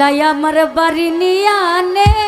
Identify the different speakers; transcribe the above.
Speaker 1: ভুলাই আমার বাড়ি নিয়ে আনে